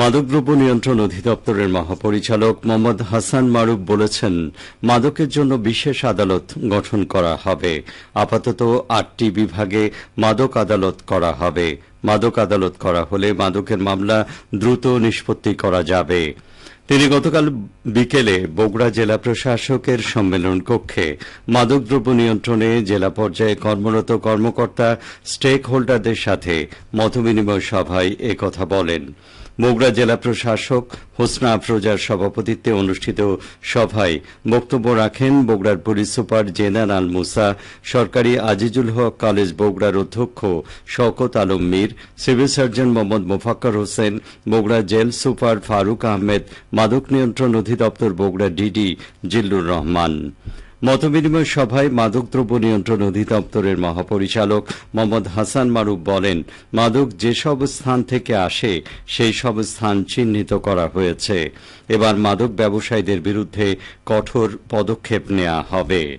মাদকদ্রব্য নিয়ন্ত্রণ অধিদপ্তরের মহাপরিচালক মোহাম্মদ হাসান মারুফ বলেছেন, মাদকের জন্য বিশেষ আদালত গঠন করা হবে। আপাতত আটটি বিভাগে মাদক আদালত করা হবে। মাদক আদালত করা হলে মাদকের মামলা দ্রুত নিষ্পত্তি করা যাবে। তিনি গতকাল বিকেলে বগুড়া জেলা প্রশাসকের সম্মেলন কক্ষে মাদকদ্রব্য নিয়ন্ত্রণে জেলা পর্যায়ে কর্মরত কর্মকর্তা স্টেক হোল্ডারদের সাথে মতবিনিময় সভায় একথা বলেন। বগুড়া জেলা প্রশাসক, হোসনা আফরোজার সভাপতিত্বে অনুষ্ঠিত সভায় বক্তব্য রাখেন বগুড়ার পুলিশ সুপার জেনার আল মুসা, সরকারি আজিজুল হক কলেজ বগুড়ার অধ্যক্ষ Shawkat Alam Mir, civil surgeon Mohammad Mofakkar Hossain, Bogura jail super Faruk Ahmed, মাদক নিয়ন্ত্রণ অধিদপ্তর বগুড়া ডিডি জিল্লুর রহমান। মতবিনিময় সভায় মাদকদ্রব্য নিয়ন্ত্রণ অধিদপ্তরের মহাপরিচালক মোহাম্মদ হাসান মারুফ বলেন, মাদক যেসব স্থান থেকে আসে, সেই সব স্থান চিহ্নিত করা হয়েছে। এবার মাদক ব্যবসায়ীদের বিরুদ্ধে কঠোর পদক্ষেপ নেওয়া হবে।